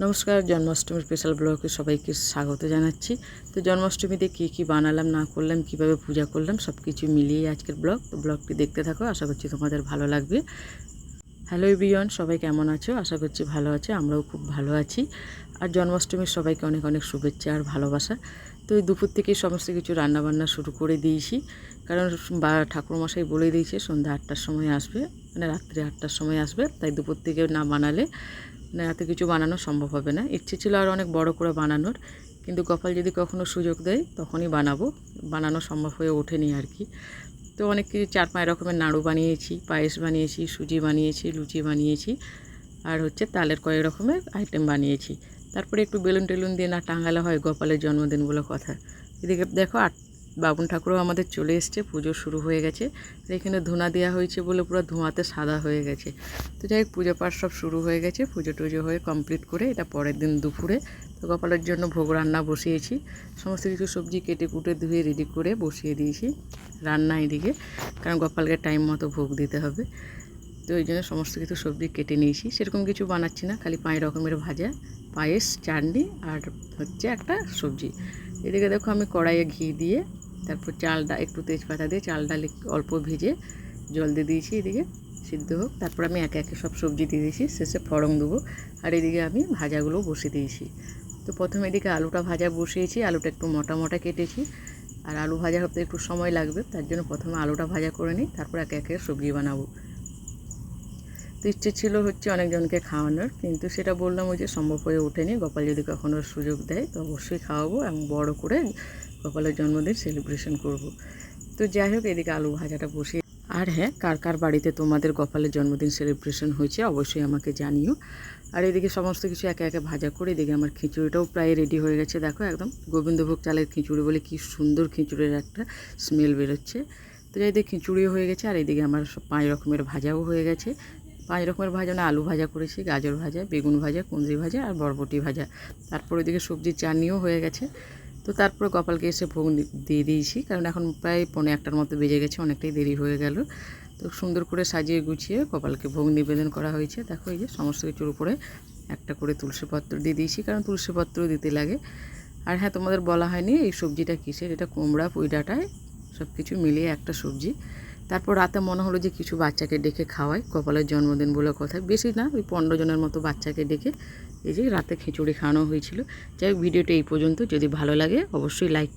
নমস্কার, জন্মাষ্টমীর স্পেশাল ব্লগে সবাইকে স্বাগত জানাচ্ছি। তো জন্মাষ্টমীতে কী কী বানালাম, না করলাম, কীভাবে পূজা করলাম সব কিছু মিলিয়ে আজকের ব্লগ তো ব্লগটি দেখতে থাকো, আশা করছি তোমাদের ভালো লাগবে। হ্যালো বিয়ন সবাই কেমন আছো? আশা করছি ভালো আছে, আমরাও খুব ভালো আছি। আর জন্মাষ্টমীর সবাইকে অনেক অনেক শুভেচ্ছা আর ভালোবাসা। তো দুপুর থেকেই সমস্ত কিছু রান্নাবান্না শুরু করে দিয়েছি। কারণ বা ঠাকুরমশাই বলে দিয়েছে, সন্ধ্যা আটটার সময় আসবে মানে রাত্রি আটটার সময় আসবে, তাই দুপুর থেকে না বানালে এত কিছু বানানো সম্ভব হবে না। ইচ্ছে ছিল আর অনেক বড় করে বানানোর, কিন্তু কপাল যদি কখনো সুযোগ দেয়, তখনই বানাবো। বানানো সম্ভব হয়ে ওঠেনি আর কি। তো অনেক কিছু চার পাঁচ রকমের নাড়ু বানিয়েছি, পায়েস বানিয়েছি, সুজি বানিয়েছি, লুচি বানিয়েছি, আর হচ্ছে তালের কয়েক রকমের আইটেম বানিয়েছি। তারপরে একটু বেলুন টেলুন দিয়ে না টাঙালে হয়, গোপালের জন্মদিন বলে কথা। এদিকে দেখো আট বাবুন ঠাকুরও আমাদের চলে এসছে, পুজো শুরু হয়ে গেছে। এখানে ধুনা দেওয়া হয়েছে বলে পুরো ধোঁয়াতে সাদা হয়ে গেছে। তো যাই হোক, পুজো পাঠ সব শুরু হয়ে গেছে, পুজো টুজো হয়ে কমপ্লিট করে এটা পরের দিন দুপুরে তো গোপালের জন্য ভোগ রান্না বসিয়েছি। সমস্ত কিছু সবজি কেটে কুটে ধুয়ে রেডি করে বসিয়ে দিয়েছি রান্না এদিকে, কারণ গোপালকে টাইম মতো ভোগ দিতে হবে। তো ওই জন্য সমস্ত কিছু সবজি কেটে নিয়েছি, সেরকম কিছু বানাচ্ছি না, খালি পাঁচ রকমের ভাজা, পায়েস, চাটনি আর হচ্ছে একটা সবজি। এদিকে দেখো আমি কড়াইয়ে ঘি দিয়ে তারপর চালটা একটু তেজপাতা দিয়ে চাল ডাল অল্প ভিজে জল দিয়ে দিয়েছি, এদিকে সিদ্ধ হোক। তারপর আমি একে একে সব সবজি দিয়ে দিয়েছি, শেষে ফড়ং দেবো। আর এদিকে আমি ভাজাগুলো বসে দিয়েছি। তো প্রথমে এদিকে আলুটা ভাজা বসিয়েছি, আলুটা একটু মোটা মোটা কেটেছি। আর আলু ভাজা হতে একটু সময় লাগবে, তার জন্য প্রথমে আলুটা ভাজা করে নিই, তারপর একে একে সবজি বানাবো। তো ইচ্ছে ছিল হচ্ছে অনেকজনকে খাওয়ানোর, কিন্তু সেটা বললাম ওই যে সম্ভব হয়ে ওঠেনি। গোপাল যদি কখনো সুযোগ দেয়, তো অবশ্যই খাওয়াবো এবং বড় করে গোপালের জন্মদিন সেলিব্রেশন করব। তো যাই হোক, এদিকে আলু ভাজাটা বসিয়ে আর হ্যাঁ কার কার বাড়িতে তোমাদের গোপালের জন্মদিন সেলিব্রেশন হয়েছে অবশ্যই আমাকে জানিও। আর এদিকে সমস্ত কিছু একে একে ভাজা করে এদিকে আমার খিচুড়িটাও প্রায় রেডি হয়ে গেছে। দেখো একদম গোবিন্দভোগ চালের খিচুড়ি বলে কি সুন্দর খিচুড়ির একটা স্মেল বেরোচ্ছে। তো যাই দিকে খিচুড়িও হয়ে গেছে আর এদিকে আমার পাঁচ রকমের ভাজাও হয়ে গেছে। পাঁচ রকমের ভাজা না, আলু ভাজা করেছি, গাজর ভাজা, বেগুন ভাজা, কুঁদরি ভাজা আর বরবটি ভাজা। তারপর ওইদিকে সবজির চাটনিও হয়ে গেছে। তো তারপরে গোপালকে এসে ভোগ দিয়ে দিয়েছি। কারণ এখন প্রায় পৌনে একটার মতো বেজে গেছে, অনেকটাই দেরি হয়ে গেল। তো সুন্দর করে সাজিয়ে গুছিয়ে গোপালকে ভোগ নিবেদন করা হয়েছে। দেখো এই যে সমস্ত কিছুর উপরে একটা করে তুলসীপত্র দিয়ে দিয়েছি, কারণ তুলসীপত্র দিতে লাগে। আর হ্যাঁ তোমাদের বলা হয়নি এই সবজিটা কিসের? এটা কুমড়া, পুঁই ডাঁটায় সব কিছু মিলিয়ে একটা সবজি। তারপর রাতে মনে হলো যে কিছু বাচ্চাকে ডেকে খাওয়াই। কপালের জন্মদিন বলে কথা। বেশি না, ওই পনেরো জনের মতো বাচ্চাকে ডেকে এই যে রাতে খিচুড়ি খাওয়ানো হয়েছিল। যাই হোক, ভিডিওটা এই পর্যন্ত। যদি ভালো লাগে, অবশ্যই লাইক